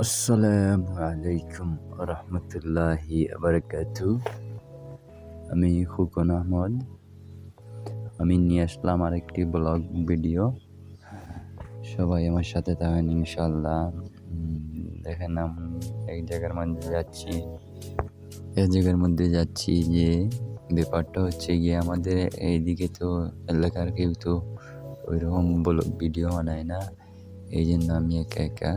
আসসালামু আলাইকুম রহমতুল্লাহি আবরকাতু আমি খুকন আহমদ আমি নিয়ে আসলাম আরেকটি ব্লগ ভিডিও সবাই আমার সাথে থাকেন ইনশাল্লাহ দেখেন আমি এক জায়গার মধ্যে যাচ্ছি এক জায়গার মধ্যে যাচ্ছি যে ব্যাপারটা হচ্ছে গিয়ে আমাদের এইদিকে তো এলাকার কেউ তো ওইরকম ব্লগ ভিডিও বানায় না এই জন্য আমি একা একা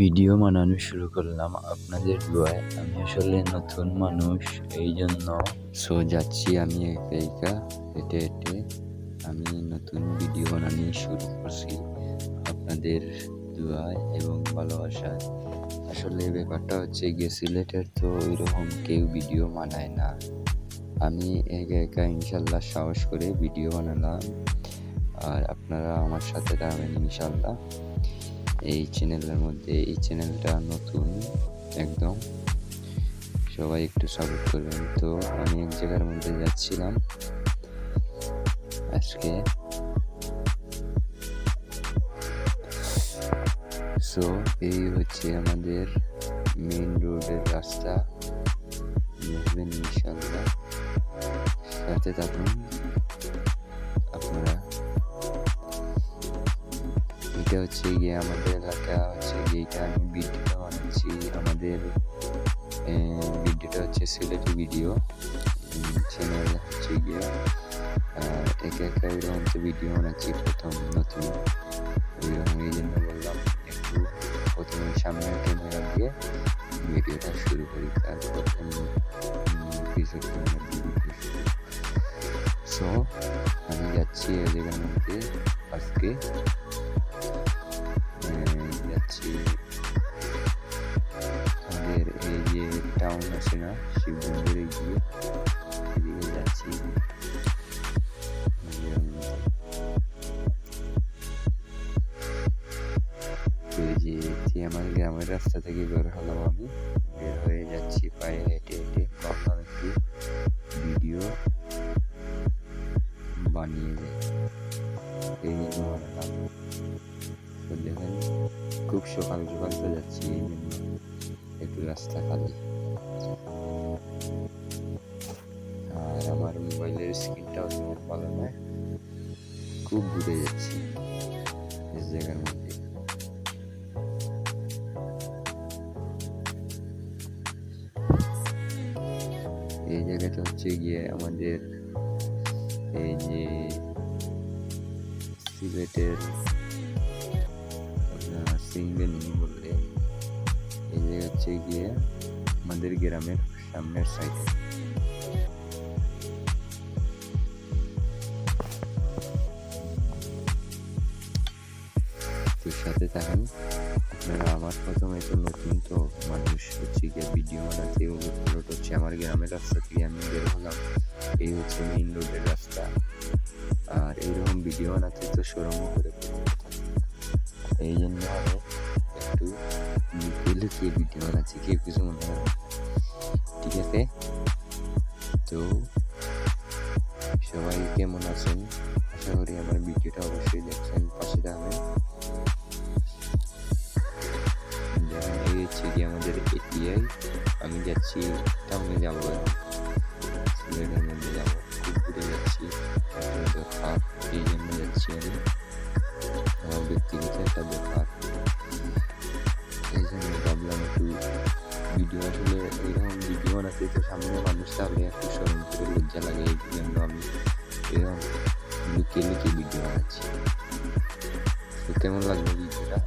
ভিডিও বানানো শুরু করলাম আপনাদের দোয়ায়। আমি আসলে নতুন মানুষ এই জন্য সো যাচ্ছি আমি একা হেঁটে হেঁটে। আমি নতুন ভিডিও বানানো শুরু করছি আপনাদের দোয়ায় এবং ভালোবাসায়। আসলে ব্যাপারটা হচ্ছে গিয়ে সিলেটের তো ওইরকম কেউ ভিডিও বানায় না। আমি একা একা ইনশাল্লাহ সাহস করে ভিডিও বানালাম। আর আপনারা আমার সাথে থাকবেন ইনশাল্লাহ। এই চ্যানেলের মধ্যে, এই চ্যানেলটা নতুন একদম। সবাই একটু সাপোর্ট করবেন। তো আমি এক জায়গার মধ্যে যাচ্ছিলাম। আজকে সো এই হচ্ছে আমাদের মেইন রোডের রাস্তা। সাথে থাকুন। হচ্ছে গিয়ে আমাদের এলাকা, হচ্ছে গিয়ে এটা আমি ভিডিওটা বানাচ্ছি। আমাদের ভিডিওটা হচ্ছে সিলেটি ভিডিও চ্যানেল হচ্ছে গিয়ে একা একা এরকম তো ভিডিও বানাচ্ছি, প্রথম, নতুন। ওইরকম এই জন্য বললাম, একটু প্রথমে সামনের ক্যামেরা দিয়ে ভিডিওটা শুরু করি, তারপর সো আমি যাচ্ছি জায়গার মধ্যে, আজকে যাচ্ছি আমাদের এই যে টাউন আছে না শিবগঞ্জের এগিয়ে এদিকে যাচ্ছি। আমার গ্রামের রাস্তা থেকে বের হলাম আমি। বের হয়ে যাচ্ছি পায়ে হেঁটে হেঁটে। ভাবলাম একটু ভিডিও বানিয়ে যাই এই খুব সকাল সকাল তো যাচ্ছি, একটু রাস্তা খালি। আর আমার মোবাইলের স্ক্রিনটাও তেমন ভালো নয় খুব ঘুরে যাচ্ছি, এই জায়গার মধ্যে। এই জায়গাটা হচ্ছে গিয়ে আমাদের এই যে সিলেটের সিঙ্গেনি বললে। এই যে হচ্ছে গিয়ে আমাদের গ্রামের সামনের সাইডে সাথে থাকেন, আপনারা আমার প্রথমে তো নতুন তো মানুষ হচ্ছে গিয়ে ভিডিও বানাতে পালট হচ্ছে। আমার গ্রামের রাস্তা থেকে আমি বের হলাম। এই হচ্ছে মেইন রোডের রাস্তা। আর এইরকম ভিডিও বানাতে তো সরম করে এই জন্য লুকিয়ে লুকিয়ে ভিডিও বানাচ্ছি কেউ কিছু মনে হয় ঠিক আছে তো সবাই কেমন আছেন আশা করি আমার ভিডিওটা অবশ্যই দেখছেন পাশে এই হচ্ছে কি আমাদের এটিআই আমি যাচ্ছি টাউনে যাব সিলেটের মধ্যে যাব ঘুরে যাচ্ছি এই জন্য যাচ্ছি আমি আমার ব্যক্তিগত একটা ভাবলাম একটু ভিডিও আসলে এরকম ভিডিও বানাতে তো সামনে মানুষ তাহলে একটু স্মরণ করে লজ্জা লাগে, এই জন্য আমি এরকম লুকিয়ে লুকিয়ে ভিডিও বানাচ্ছি। কেমন লাগল ভিডিওটা?